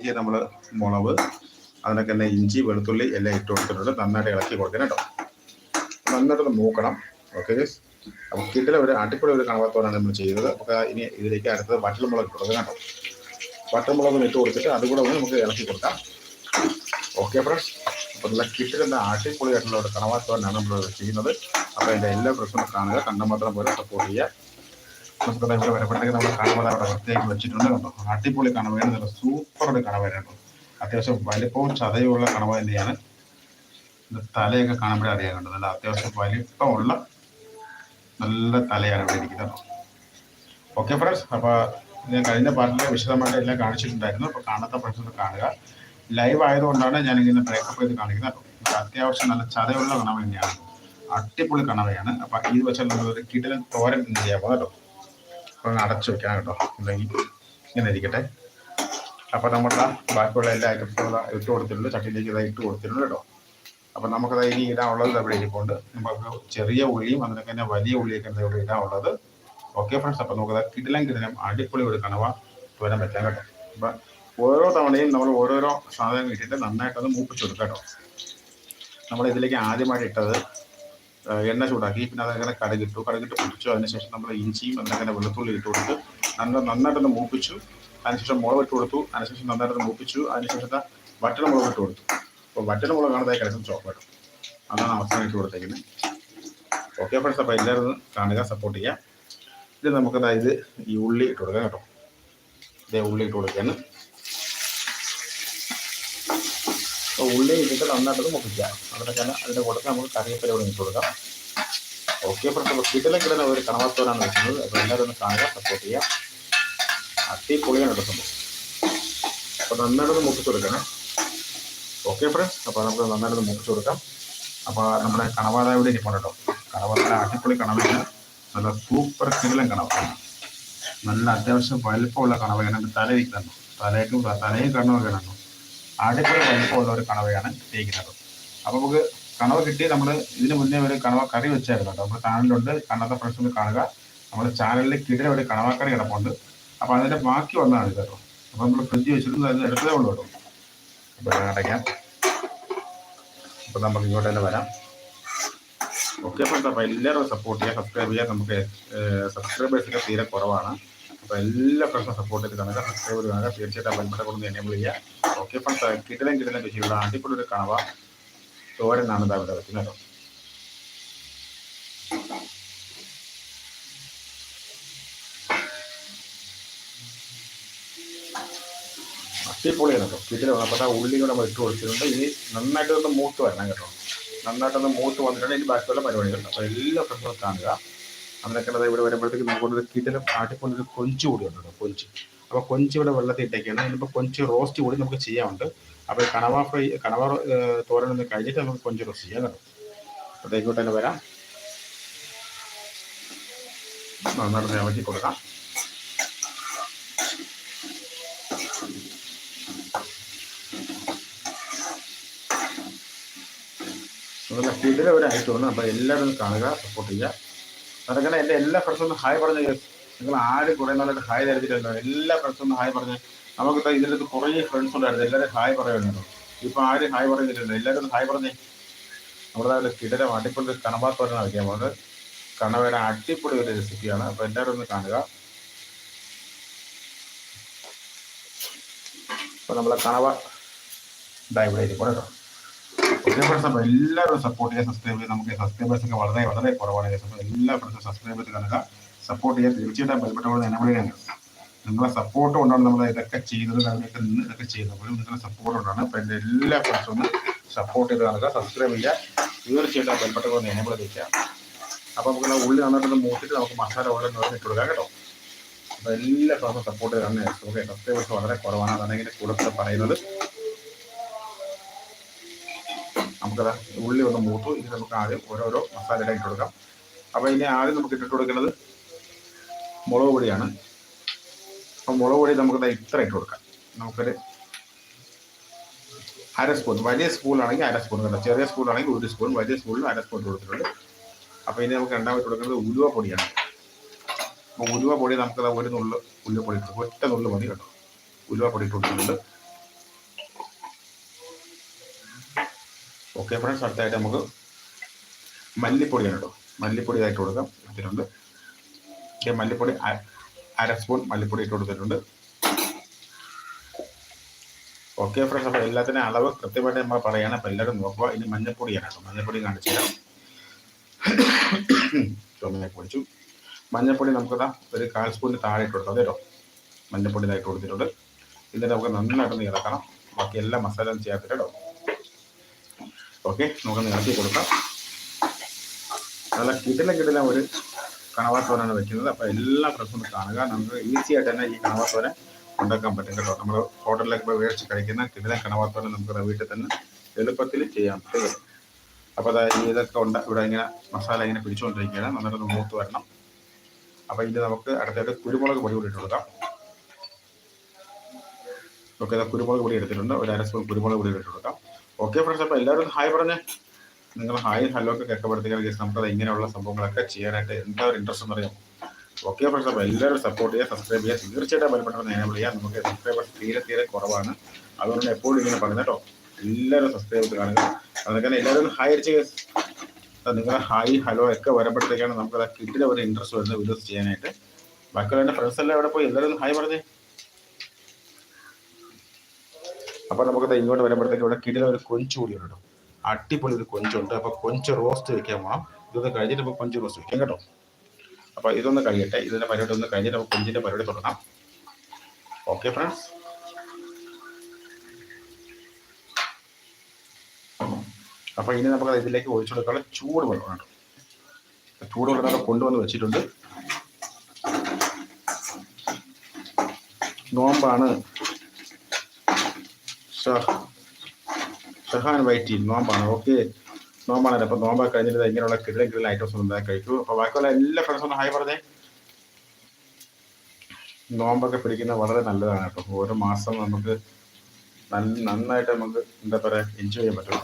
ഇതിലേക്ക് നമ്മൾ മുളക് അതിനൊക്കെ തന്നെ ഇഞ്ചി വെളുത്തുള്ളി എല്ലാം ഇട്ട് കൊടുത്തിട്ടുണ്ട്. നന്നായിട്ട് ഇളക്കി കൊടുക്കണം കേട്ടോ. നന്നായിട്ടൊന്ന് മൂക്കണം. ഓക്കെ അപ്പോൾ കിട്ടിലെ ഒരു അടിപൊളി ഒരു കണവത്തോടാണ് നമ്മൾ ചെയ്യുന്നത് അപ്പം ഇനി ഇതിലേക്ക് അടുത്തത് വറ്റൽമുളക് ഇട്ട് കൊടുക്കണം കേട്ടോ. ഒന്ന് ഇട്ട് കൊടുത്തിട്ട് അതുകൂടെ ഒന്ന് നമുക്ക് ഇളക്കി കൊടുക്കാം. ഓക്കെ ഫ്രണ്ട്സ് അപ്പോൾ നല്ല കിട്ടിലെന്ന അടിപൊളിയായിട്ടുള്ള ഒരു കണവാത്തോടാണ് നമ്മൾ ചെയ്യുന്നത്. അപ്പോൾ എന്റെ എല്ലാ പ്രശ്നവും കാണുക. കണ്ട മാത്രം പോലെ സപ്പോർട്ട് ചെയ്യുക. നമുക്ക് നമ്മൾ കണവ വൃത്തിയാക്കി വെച്ചിട്ടുണ്ട്. കേട്ടോ അടിപൊളി കണവയാണ്. നല്ല സൂപ്പർ ഒരു കണവയാണ് അത്യാവശ്യം വലിപ്പവും ചതയുമുള്ള കണവ തന്നെയാണ്. തലയൊക്കെ കാണുമ്പോഴേ അറിയാൻ കണ്ടത് നല്ല അത്യാവശ്യം വലിപ്പമുള്ള നല്ല തലയാണ് ഇവിടെ ഇരിക്കുന്നത് ഓക്കെ ഫ്രണ്ട്സ് അപ്പോൾ ഞാൻ കഴിഞ്ഞ പാർട്ടിൽ വിശദമായിട്ട് എല്ലാം കാണിച്ചിട്ടുണ്ടായിരുന്നു. അപ്പോൾ കാണാത്ത ഫ്രണ്ട്സ് കാണുക. ലൈവ് ആയതുകൊണ്ടാണ് ഞാൻ ഇങ്ങനെ ബ്രേക്കപ്പ് ചെയ്ത് കാണിക്കുന്നത് അത്യാവശ്യം നല്ല ചതയുള്ള കണവ തന്നെയാണ്. അടിപൊളി കണവയാണ്. അപ്പോൾ ഇത് വെച്ചാൽ നമ്മളൊരു കിടലൻ തോരൻ ചെയ്യാൻ പോകാം കേട്ടോ. ഒന്ന് അടച്ചു വെക്കാം കേട്ടോ. അല്ലെങ്കിൽ ഇങ്ങനെ ഇരിക്കട്ടെ. അപ്പോൾ നമ്മുടെ ബാക്കിയുള്ള എല്ലാ ഐറ്റംസും ഇട്ട് കൊടുത്തിട്ടുണ്ട്. ചട്ടിയിലേക്ക് ഇതാ ഇട്ട് കൊടുത്തിട്ടുണ്ട് കേട്ടോ. അപ്പോൾ നമുക്കത് ഇനി ഇടാനുള്ളത് അവിടെ ഇരിപ്പുണ്ട്. നമുക്ക് ചെറിയ ഉള്ളിയും അതിനൊക്കെ തന്നെ വലിയ ഉള്ളിയൊക്കെ ഇവിടെ ഇടാനുള്ളത്. ഓക്കെ ഫ്രണ്ട്സ് അപ്പോൾ നമുക്ക് കിടിലം കിടിലം അടിപൊളി ഒരു കണവ തോരൻ വെക്കാം കേട്ടോ. അപ്പം ഓരോ തവണയും നമ്മൾ ഓരോരോ സാധനം ഇട്ടിട്ട് നന്നായിട്ടൊന്ന് മൂപ്പിച്ചു കൊടുക്കാം കേട്ടോ. നമ്മൾ ഇതിലേക്ക് ആദ്യമായിട്ട് ഇട്ടത് എണ്ണ ചൂടാക്കി. പിന്നെ അതങ്ങനെ കടകിട്ടു. കടകിട്ട് പൊടിച്ചു അതിനുശേഷം നമ്മൾ ഇഞ്ചിയും അതിനങ്ങനെ വെളുത്തുള്ളി ഇട്ട് കൊടുത്തു നല്ല നന്നായിട്ടൊന്ന് മൂപ്പിച്ചു. അതിനുശേഷം മുളക് ഇട്ട് കൊടുത്തു. അതിനുശേഷം നന്നായിട്ടൊന്ന് മൂപ്പിച്ചു. അതിനുശേഷം വറ്റൽ മുളക് ഇട്ട് കൊടുത്തു. അപ്പോൾ വറ്റൽ മുളക് കാണാതായി കിടക്കും ചോക്ലേറ്റ് അതാണ് അവസാനം ഇട്ട് കൊടുത്തേക്കുന്നത് ഓക്കെ ഫ്രണ്ട്സ് അപ്പോൾ എല്ലാവരും കാണുക സപ്പോർട്ട് ചെയ്യുക. ഇത് നമുക്ക് അതായത് ഈ ഉള്ളി ഇട്ട് കൊടുക്കാം കേട്ടോ. ഇതേ ഉള്ളി ഇട്ട് കൊടുക്കുകയാണ് അപ്പോൾ ഉള്ളി ഇട്ടിട്ട് നന്നായിട്ടത് മുപ്പിക്കുക അതിന്റെ തന്നെ അതിന്റെ കൂടെ നമുക്ക് കറിവേപ്പില കൂടെ ഇട്ട് കൊടുക്കാം. ഓക്കെ അപ്പോൾ കിടലം കിടന്ന ഒരു കണവത്തോരാണ് വെക്കുന്നത് അപ്പോൾ എല്ലാവരും ഒന്ന് കാണുക സപ്പോർട്ട് ചെയ്യാം അത്തി പുളിയാണ് സംഭവം. അപ്പോൾ നന്നായിട്ടൊന്ന് മുപ്പിച്ച് കൊടുക്കണം. ഓക്കെ ഫ്രണ്ട്സ് അപ്പോൾ നമുക്ക് നന്നായിട്ടൊന്ന് മുപ്പിച്ച് കൊടുക്കാം. അപ്പോൾ നമ്മുടെ കണവാതായ ഇവിടെ ഇരിപ്പുണ്ട് കേട്ടോ കണവ നല്ല കണവയാണ്. നല്ല സൂപ്പർ കിടലം കണവ നല്ല അത്യാവശ്യം വലിപ്പമുള്ള കണവയാണ്. അതിന്റെ തല ഇരിക്കുന്നു തലയ്ക്കും തലയും കണ്ണുമൊക്കെ കണ്ടു? അടിപൊളി വലിപ്പമുള്ള ഒരു കണവയാണ് തേക്കുന്നത് അപ്പോൾ നമുക്ക് കണവ കിട്ടി നമ്മൾ ഇതിന് മുന്നേ ഒരു കണവ കറി വെച്ചായിരുന്നു കേട്ടോ. നമ്മുടെ ചാനലിലുണ്ട് കണ്ണത്തെ ഫ്രണ്ട്സ് ഒന്ന് കാണുക. നമ്മുടെ ചാനലിൽ കിടില ഒരു കണവക്കറി കിടപ്പുണ്ട്. അപ്പോൾ അതിന്റെ ബാക്കി വന്നതാണ് കേട്ടോ. അപ്പോൾ നമ്മൾ ഫ്രിഡ്ജ് വെച്ചിട്ട് അതിന് എടുത്തതേ ഉള്ളൂ കേട്ടോ. അപ്പോൾ അടയ്ക്കാം. അപ്പോൾ നമുക്ക് ഇങ്ങോട്ട് തന്നെ വരാം. ഓക്കെ അപ്പോൾ എല്ലാവരും സപ്പോർട്ട് ചെയ്യുക സബ്സ്ക്രൈബ് ചെയ്യുക. നമുക്ക് സബ്സ്ക്രൈബേഴ്സിന്റെ തീരെ കുറവാണ്. അപ്പോൾ എല്ലാ ഫ്രണ്ട്സും സപ്പോർട്ട് ചെയ്ത് കാണുക സബ്സ്ക്രൈബ് കാണുക തീർച്ചയായിട്ടും ബെൽബട്ട കൊണ്ട് എനേബിൾ ചെയ്യുക. ഓക്കെ ഫ്രണ്ട്സ് കിട്ടലും കിട്ടലും രുചിയുള്ള അടിപൊളി ഒരു കണവ തോരനാണ് ഇതാ ഇവിടെ വെക്കുന്നത് അടിപൊളിയാണ് കേട്ടോ. കിട്ടിൽ ആ ഉള്ളി കൂടെ നമ്മൾ ഇട്ട് കൊടുത്തിട്ടുണ്ട്. ഇനി നന്നായിട്ടൊന്ന് മൂത്ത് വരണം കേട്ടോ. നന്നായിട്ടൊന്ന് മൂത്ത് വന്നിട്ടുണ്ട്. ഇനി ബാക്കിയുള്ള പരിപാടികളുണ്ട് അപ്പോൾ എല്ലാ ഫ്രണ്ട്സും കാണുക. അതിനൊക്കെ ഇവിടെ വരുമ്പോഴത്തേക്ക് നമുക്കൊരു കിടിലം ഒരു കൊഞ്ച് കൂടി ഉണ്ട് കേട്ടോ കൊഞ്ച്. അപ്പോൾ കൊഞ്ച് ഇവിടെ വെള്ളത്തിൽ ഇട്ടേക്കാണ്. ഇനിയിപ്പോൾ കൊഞ്ച് റോസ്റ്റ് കൂടി നമുക്ക് ചെയ്യാനുണ്ട്. അപ്പോൾ കണവ ഫ്രൈ കണവ ഒന്ന് കഴിഞ്ഞിട്ട് നമുക്ക് കൊഞ്ച് റോസ്റ്റ് ചെയ്യാം കേട്ടോ. അപ്പോഴത്തേക്കോട്ട് തന്നെ വരാം. നന്നായിട്ട് ഇളക്കി കൊടുക്കാം. നല്ല കിടില ഒരു ഐറ്റമാണ്. അപ്പോൾ എല്ലാവരും കാണുക സപ്പോർട്ട് ചെയ്യുക. അതങ്ങനെ എന്റെ എല്ലാ ഫ്രണ്ട്സും ഒന്ന് ഹായ് പറഞ്ഞു നിങ്ങൾ ആരും കുറേ നാളായിട്ട് ഹായ് തരത്തില്ലല്ലോ എല്ലാ ഫ്രണ്ട്സും ഒന്ന് ഹായ് പറഞ്ഞു നമുക്ക് ഇതിനകത്ത് കുറേ ഫ്രണ്ട്സ് ഉണ്ടായിരുന്നു. എല്ലാവരും ഹായ് പറയുന്നുണ്ടോ ഇപ്പം ആരും ഹായ് പറയുന്നില്ലല്ലോ എല്ലാവരും ഹായ് പറഞ്ഞേ നമ്മുടെ നാട്ടിൽ കിടലം അടിപൊളി കണവാത്തോരൻ വയ്ക്കാൻ പോകുന്നത് കണവേന അടിപൊളി ഒരു റെസിപ്പിയാണ് അപ്പോൾ എല്ലാവരും ഒന്ന് കാണുക. അപ്പോൾ നമ്മളെ കണവ ഇരിക്കും കേട്ടോ. അപ്പോൾ എല്ലാവരും സപ്പോർട്ട് ചെയ്യുക സബ്സ്ക്രൈബ് ചെയ്യുക നമുക്ക് സബ്സ്ക്രൈബേഴ്സ് ഒക്കെ വളരെ വളരെ കുറവാണ് എല്ലാ സബ്സ്ക്രൈബ് ചെയ്ത് കാണുക സപ്പോർട്ട് ചെയ്യുക തീർച്ചയായിട്ടും ബലപ്പെട്ടവരുടെ എന്നെ നിങ്ങളെ സപ്പോർട്ട് കൊണ്ടാണ് നമ്മൾ ഇതൊക്കെ ചെയ്തത് കാര്യങ്ങളൊക്കെ നിന്ന് ഇതൊക്കെ ചെയ്യുന്നത് അപ്പോൾ നിങ്ങളുടെ സപ്പോർട്ട് കൊണ്ടാണ് അപ്പോൾ എന്റെ എല്ലാ ഫ്രണ്ട്സും സപ്പോർട്ട് ചെയ്ത് കാണുക സബ്സ്ക്രൈബ് ചെയ്യുക തീർച്ചയായിട്ടും കൊണ്ട് എനേബിൾ ചെയ്യിക്കുക അപ്പോൾ നമുക്ക് ഉള്ളി നന്നായിട്ടൊന്ന് മൂത്തിട്ട് നമുക്ക് മസാല ഓരോ നിറഞ്ഞ് ഇട്ട് കൊടുക്കാം കേട്ടോ അപ്പോൾ എല്ലാ ഫ്രണ്ട്സും സപ്പോർട്ട് കാണുന്നത് ഓക്കെ സബ്സ്ക്രൈബേഴ്സ് വളരെ കുറവാണ് അതാണ് ഇങ്ങനെ കൂടുതൽ പറയുന്നത് നമുക്കത് ഉള്ളി ഒന്ന് മൂത്തു. ഇനി നമുക്ക് ആദ്യം ഓരോരോ മസാല ഇട്ട് കൊടുക്കാം. അപ്പോൾ ഇനി ആദ്യം നമുക്ക് ഇട്ടിട്ട് കൊടുക്കുന്നത് മുളക് പൊടിയാണ്. അപ്പം മുളക് പൊടി നമുക്ക് ഇത്ര ഇട്ട് കൊടുക്കാം. നമുക്കൊരു അര സ്പൂൺ വലിയ സ്പൂണാണെങ്കിൽ അര സ്പൂൺ കേട്ടോ ചെറിയ സ്പൂണാണെങ്കിൽ ഒരു സ്പൂൺ വലിയ സ്പൂണിൽ അര സ്പൂൺ കൊടുത്തിട്ടുണ്ട്. അപ്പോൾ ഇനി നമുക്ക് രണ്ടാമത് കൊടുക്കുന്നത് ഉലുവ പൊടിയാണ്. അപ്പോൾ ഉലുവ പൊടി നമുക്കത് ഒരു നുള്ളു ഉലുവ പൊടി ഒറ്റ നുള്ളു മതി കേട്ടോ. ഉലുവ പൊടി ഇട്ട് ഓക്കെ ഫ്രണ്ട്സ് അടുത്തായിട്ട് നമുക്ക് മല്ലിപ്പൊടിയാണ് കേട്ടോ. മല്ലിപ്പൊടി ആയിട്ട് കൊടുക്കാം. ഇട്ടിട്ടുണ്ട് ഓക്കെ മല്ലിപ്പൊടി അര സ്പൂൺ മല്ലിപ്പൊടി ഇട്ട് കൊടുത്തിട്ടുണ്ട്. ഓക്കെ ഫ്രണ്ട്സ് അപ്പോൾ എല്ലാത്തിന്റെ അളവ് കൃത്യമായിട്ട് നമ്മൾ പറയുകയാണ് അപ്പോൾ എല്ലാവരും നോക്കുക. ഇനി മഞ്ഞപ്പൊടിയാണ് കേട്ടോ. മഞ്ഞപ്പൊടി കാണിച്ചു തരാം. ചുമയൊക്കെ പൊടിച്ചു. മഞ്ഞപ്പൊടി നമുക്കിതാ ഒരു കാൽ സ്പൂണിന് താഴെ ഇട്ട് കൊടുക്കാം. കേട്ടോ മഞ്ഞപ്പൊടി ഇതായിട്ട് കൊടുത്തിട്ടുണ്ട്. ഇതിനെ നമുക്ക് നന്നായിട്ടൊന്ന് ഇളക്കണം. ബാക്കി എല്ലാ മസാലയും ചേർത്തിട്ട് ഓക്കെ നമുക്ക് ഇളക്കി കൊടുക്കാം. നല്ല കിടിലം കിടിലം ഒരു കണവാത്തോനാണ് വെക്കുന്നത്. അപ്പോൾ എല്ലാ പ്രശ്നവും കാണുക. നമുക്ക് ഈസി ആയിട്ട് തന്നെ ഈ കണവാത്തോരൻ ഉണ്ടാക്കാൻ പറ്റും കേട്ടോ. നമ്മൾ ഹോട്ടലിലൊക്കെ പോയി മേടിച്ച് കഴിക്കുന്ന കിടിലം കണവാത്തോരൻ നമുക്ക് വീട്ടിൽ തന്നെ എളുപ്പത്തിൽ ചെയ്യാൻ പറ്റും അപ്പോൾ അതായത് ഇതൊക്കെ ഉണ്ട്. ഇവിടെ ഇങ്ങനെ മസാല ഇങ്ങനെ പിടിച്ചുകൊണ്ടിരിക്കുകയാണ്. നന്നായിട്ട് മൂത്ത് വരണം. അപ്പോൾ ഇത് നമുക്ക് അടുത്തായിട്ട് കുരുമുളക് പൊടി കൂടി ഇട്ട് കൊടുക്കാം. ഓക്കെ കുരുമുളക് പൊടി എടുത്തിട്ടുണ്ട്. ഒരു അര സ്പൂൺ കുരുമുളക് പൊടി ഇട്ട് കൊടുക്കാം. ഓക്കെ ഫ്രണ്ട്സ് അപ്പോൾ എല്ലാവരും ഹായ് പറഞ്ഞേ. നിങ്ങൾ ഹായ് ഹലോ ഒക്കെ കേൾക്കപ്പെടുത്തിയാൽ നമുക്കത് ഇങ്ങനെയുള്ള സംഭവങ്ങളൊക്കെ ചെയ്യാനായിട്ട് എന്താ ഇൻട്രസ്റ്റ് എന്ന് അറിയാം ഓക്കെ ഫ്രണ്ട്സ് അപ്പോൾ എല്ലാവരും സപ്പോർട്ട് ചെയ്യുക സബ്സ്ക്രൈബ് ചെയ്യുക. തീർച്ചയായിട്ടും ബലപ്പെട്ട എനേബിൾ ചെയ്യുക നമുക്ക് സബ്സ്ക്രൈബേഴ്സ് തീരെ തീരെ കുറവാണ്. അതുകൊണ്ട് എപ്പോഴും ഇങ്ങനെ പറയുന്നത് കേട്ടോ. എല്ലാവരും സബ്സ്ക്രൈബ് കാണുക. അതൊക്കെ എല്ലാവരും ഹായ് അടിച്ച് നിങ്ങൾ ഹായ് ഹലോ ഒക്കെ വരുമ്പോഴത്തേക്കാണ് നമുക്ക് കിട്ടിയ ഒരു ഇൻട്രസ്റ്റ് വരുന്നത് വീഡിയോസ് ചെയ്യാനായിട്ട്. ബാക്കിയുള്ള എന്റെ ഫ്രണ്ട്സ് എല്ലാം എവിടെ പോയി? എല്ലാവരും ഹായ് പറഞ്ഞേ. അപ്പോൾ നമുക്ക് ഇങ്ങോട്ട് വരുമ്പോഴത്തേക്ക് ഇവിടെ കിടില ഒരു കൊഞ്ച് ഉണ്ട് കേട്ടോ. അടിപൊളി ഒരു കൊഞ്ചുണ്ട്. അപ്പോൾ കൊഞ്ച് റോസ്റ്റ് വെക്കാൻ പോകണം ഇതൊന്ന് കഴിഞ്ഞിട്ട് ഇപ്പോൾ കൊഞ്ച് റോസ്റ്റ് വെക്കാം കേട്ടോ. അപ്പോൾ ഇതൊന്ന് കഴിയട്ടെ. ഇതിന്റെ പരിപാടി ഒന്ന് കഴിഞ്ഞിട്ട് അപ്പൊ കൊഞ്ചിന്റെ പരിപാടി തുടങ്ങാം. ഓക്കെ ഫ്രണ്ട്സ് അപ്പോൾ ഇനി നമുക്ക് ഇതിലേക്ക് ഒഴിച്ചു കൊടുക്കാനുള്ള ചൂട് വെള്ളമാണ് ചൂട് വെള്ളം കൊണ്ടുവന്ന് വെച്ചിട്ടുണ്ട്. നോമ്പാണ്. ഷഹാൻ വൈറ്റി നോമ്പാണ്. ഓക്കെ നോമ്പാണ്. അപ്പൊ നോമ്പ് കഴിഞ്ഞിട്ട് ഇങ്ങനെയുള്ള കിടിലും കിടിലും ഐറ്റംസ് ഒന്നും കഴിക്കൂ. അപ്പൊ ബാക്കിയുള്ള എല്ലാ ഫ്രണ്ട്സും ഒന്ന് ഹായ് പറഞ്ഞേ. നോമ്പൊക്കെ പിടിക്കുന്നത് വളരെ നല്ലതാണ് കേട്ടോ. ഓരോ മാസം നമുക്ക് നന്നായിട്ട് നമുക്ക് എന്താ പറയാ എൻജോയ് ചെയ്യാൻ പറ്റും.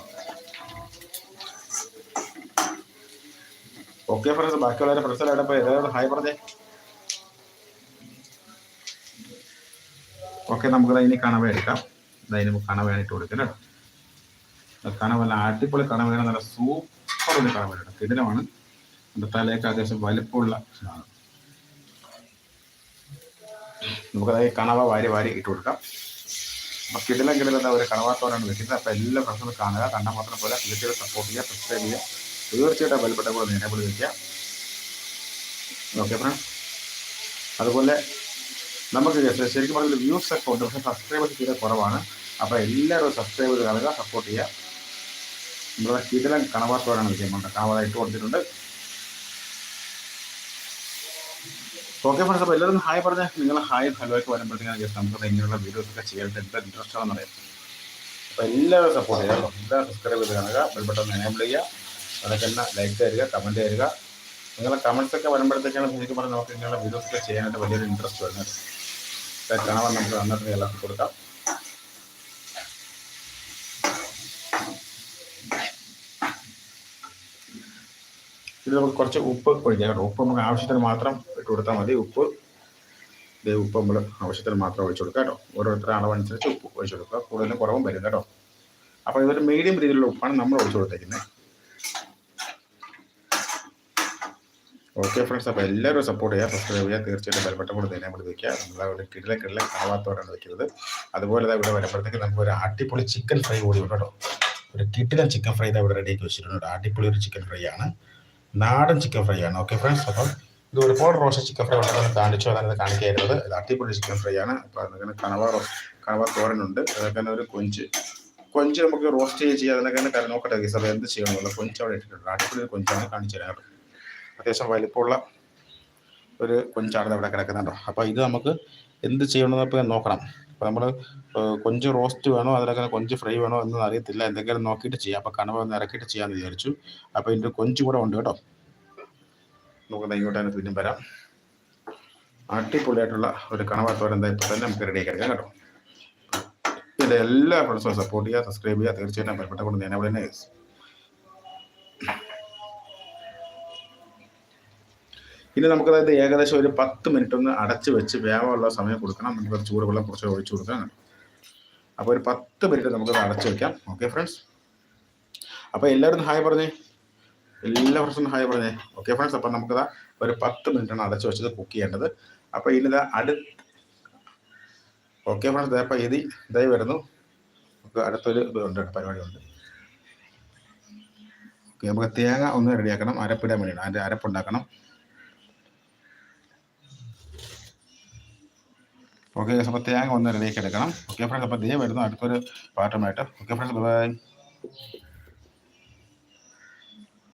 ഓക്കെ ഫ്രണ്ട്സ് ബാക്കിയുള്ളവരെ ഫ്രണ്ട്സ് എവിടെ പോയി എല്ലാവരും ഹായ് പറഞ്ഞേ. ഓക്കെ നമുക്ക് ഇനി കാണാൻ എടുക്കാം. ഇതായി നമുക്ക് കണവ ഇട്ട് കൊടുക്കാം കേട്ടോ. കണവ നല്ല അടിപൊളി കണവയാണ്. നല്ല സൂപ്പർ ഒരു കണവയാണ് കിടിലമാണ്. എന്റെ തലയൊക്കെ അത്യാവശ്യം വലിപ്പമുള്ള ഇതാണ് നമുക്കതായി കണവ വാരി വാരി ഇട്ട് കൊടുക്കാം. അപ്പോൾ കിടിലം കിടിലം എന്താ ഒരു കണവാത്തോടാണ് വെക്കുന്നത്. അപ്പോൾ എല്ലാ പ്രശ്നവും കാണുക. കണ്ടാൽ മാത്രം പോലെ തീർച്ചയായിട്ടും സപ്പോർട്ട് ചെയ്യുക സബ്സ്ക്രൈബ് ചെയ്യുക. തീർച്ചയായിട്ടും ബലപ്പെട്ട പോലെ നേരെ വയ്ക്കുക ഓക്കെ ഫ്രണ്ട്സ് അതുപോലെ നമുക്ക് ശരിക്കും പറഞ്ഞാൽ വ്യൂസ് ഒക്കെ ഉണ്ട്. പക്ഷേ സബ്സ്ക്രൈബേഴ്സ് തീരെ കുറവാണ്. അപ്പോൾ എല്ലാവരും സബ്സ്ക്രൈബ് ചെയ്ത് കാണുക സപ്പോർട്ട് ചെയ്യുക. നമ്മുടെ കിടിലൻ കണവാത്തോടാണ് വിജയമുണ്ട് കണവാത ഇട്ട് കൊടുത്തിട്ടുണ്ട്. ഓക്കെ ഫ്രണ്ട്സ് അപ്പോൾ എല്ലാവരും ഹായ് പറഞ്ഞ്. നിങ്ങൾ ഹായ് ഹലോ ഒക്കെ വരുമ്പോഴത്തേക്കാണ് ജസ്റ്റ് നമുക്ക് ഇങ്ങനെയുള്ള വീഡിയോസ് ഒക്കെ ചെയ്യാനായിട്ട് എന്താ ഇൻട്രസ്റ്റ് ആണെന്ന് അറിയാം. അപ്പോൾ എല്ലാവരും സപ്പോർട്ട് ചെയ്യുക. എല്ലാവരും സബ്സ്ക്രൈബ് ചെയ്ത് കാണുക. ബെൽബട്ടൺ എനേബിൾ ചെയ്യുക. അതൊക്കെ ലൈക്ക് തരിക കമന്റ് തരിക. നിങ്ങളെ കമൻസ് ഒക്കെ വരുമ്പോഴത്തേക്കാണ് ശരിക്കും പറഞ്ഞാൽ നമുക്ക് ഇങ്ങനെയുള്ള വീഡിയോസ് ഒക്കെ ചെയ്യാനായിട്ട് വലിയൊരു ഇൻട്രസ്റ്റ് വരുന്നത്. കാണാൻ നമുക്ക് അന്നത്തെ എല്ലാവർക്കും കൊടുക്കാം. ഇത് നമുക്ക് കുറച്ച് ഉപ്പ് ഒഴിക്കാം. ഉപ്പ് നമുക്ക് ആവശ്യത്തിന് മാത്രം ഇട്ട് കൊടുത്താൽ മതി. ഉപ്പ് ഇതേ ഉപ്പ് നമ്മൾ ആവശ്യത്തിന് മാത്രം ഒഴിച്ചു കൊടുക്കുക കേട്ടോ. ഓരോരുത്തരുടെ അളവനുസരിച്ച് ഉപ്പ് ഒഴിച്ചു കൊടുക്കുക. കൂടുതലും കുറവും വരും കേട്ടോ. അപ്പോൾ ഇതൊരു മീഡിയം രീതിയിലുള്ള ഉപ്പാണ് നമ്മൾ ഒഴിച്ചു കൊടുത്തേക്കുന്നത് ഓക്കെ ഫ്രണ്ട്സ് അപ്പോൾ എല്ലാവരും സപ്പോർട്ട് ചെയ്യുക സബ്സ്ക്രൈബ് ചെയ്യുക. തീർച്ചയായിട്ടും ബലപ്പെട്ട കൂടെ തന്നെ നമ്മൾ വയ്ക്കുക നമ്മൾ അവിടെ കിടില കിടില കണവാത്തോടാണ് വെക്കുന്നത്. അതുപോലെ ഇവിടെ വരുമ്പോഴത്തേക്ക് നമുക്ക് ഒരു അടിപൊളി ചിക്കൻ ഫ്രൈ കൂടി ഉണ്ട് കേട്ടോ. ഒരു കിട്ടിലെ ചിക്കൻ ഫ്രൈ ഇതാ ഇവിടെ റെഡിയാക്കി വെച്ചിട്ടുണ്ട് അടിപൊളി ഒരു ചിക്കൻ ഫ്രൈ ആണ്. നാടൻ ചിക്കൻ ഫ്രൈ ആണ്. ഓക്കെ ഫ്രണ്ട്സ് അപ്പം ഇത് ഒരുപാട് റോസ്റ്റ് ചിക്കൻ ഫ്രൈ ഉണ്ടെന്ന് കാണിച്ചു. അതാണ് ഇത് കാണിക്കായിരുന്നത്. ഇത് അടിപൊളി ചിക്കൻ ഫ്രൈ ആണ്. അപ്പോൾ അതിനകത്ത് കണവ കണവ തോരനുണ്ട് അതൊക്കെ ഒരു കൊഞ്ച്. കൊഞ്ച് നമുക്ക് റോസ്റ്റ് ചെയ്യുക ചെയ്യാം. അതിനൊക്കെ നോക്കട്ടെ സാർ എന്ത് ചെയ്യണമല്ലോ കൊഞ്ച് അവിടെ ഇട്ടിട്ടുണ്ട്. അടിപൊളി കൊഞ്ചാണ് കാണിച്ചു തരാം കേട്ടോ. അത്യാവശ്യം വലിപ്പമുള്ള ഒരു കൊഞ്ചാണ് ഇവിടെ കിടക്കുന്നുണ്ടോ. അപ്പോൾ ഇത് നമുക്ക് എന്ത് ചെയ്യണമെന്ന് ഇപ്പോൾ നോക്കണം. അപ്പോൾ നമ്മൾ കൊഞ്ച് റോസ്റ്റ് വേണോ അതിലൊക്കെ കൊഞ്ച് ഫ്രൈ വേണോ എന്ന് അറിയത്തില്ല. എന്തെങ്കിലും നോക്കിയിട്ട് ചെയ്യാം. അപ്പോൾ കണവ ഒന്ന് ഇറക്കിയിട്ട് ചെയ്യാമെന്ന് വിചാരിച്ചു. അപ്പോൾ ഇതിന്റെ കൊഞ്ച് കൂടെ ഉണ്ട് കേട്ടോ. നമുക്ക് ദാ ഇങ്ങോട്ട് തന്നെ പിന്നെ വരാം. അടിപൊളിയായിട്ടുള്ള ഒരു കണവ എന്താ ഇപ്പോൾ തന്നെ നമുക്ക് റെഡി എടുക്കാം കേട്ടോ. ഇതിന്റെ എല്ലാ ഫ്രണ്ട്സും സപ്പോർട്ട് ചെയ്യുക സബ്സ്ക്രൈബ് ചെയ്യുക. തീർച്ചയായിട്ടും ബലപ്പെട്ട കൊണ്ട് ഞാൻ അവിടെ തന്നെ ഇനി നമുക്ക് അതായത് ഏകദേശം ഒരു പത്ത് മിനിറ്റ് ഒന്ന് അടച്ചു വെച്ച് വേഗമുള്ള സമയം കൊടുക്കണം. നമുക്ക് ചൂടുവെള്ളം കുറച്ച് ഒഴിച്ചു കൊടുക്കാം. അപ്പോൾ ഒരു പത്ത് മിനിറ്റ് നമുക്ക് അടച്ചു വെക്കാം. ഓക്കെ ഫ്രണ്ട്സ് അപ്പോൾ എല്ലാവരും ഹായ് പറഞ്ഞേ. എല്ലാ ഫ്രണ്ട്സും ഹായ് പറഞ്ഞേ. ഓക്കെ ഫ്രണ്ട്സ് അപ്പം നമുക്കത് ഒരു പത്ത് മിനിറ്റാണ് അടച്ചു വെച്ചത് കുക്ക് ചെയ്യേണ്ടത്. അപ്പോൾ ഇനിതാ അടു ഓക്കെ ഫ്രണ്ട്സ് അപ്പോൾ ഇത് ഇതായി വരുന്നു. നമുക്ക് അടുത്തൊരു ഇതുണ്ട് പരിപാടിയുണ്ട് ഓക്കെ നമുക്ക് തേങ്ങ ഒന്ന് റെഡിയാക്കണം അരപ്പിടാൻ വേണ്ടിയാണ് അതിന്റെ അരപ്പുണ്ടാക്കണം ഓക്കെ അപ്പോൾ തേങ്ങ ഒന്ന് റെഡിയാക്കി എടുക്കണം. ഓക്കെ ഫ്രണ്ട്സ് അപ്പോൾ ദേ വരുന്നു. അടുത്തൊരു പാട്ടുമായിട്ട്. Okay friends bye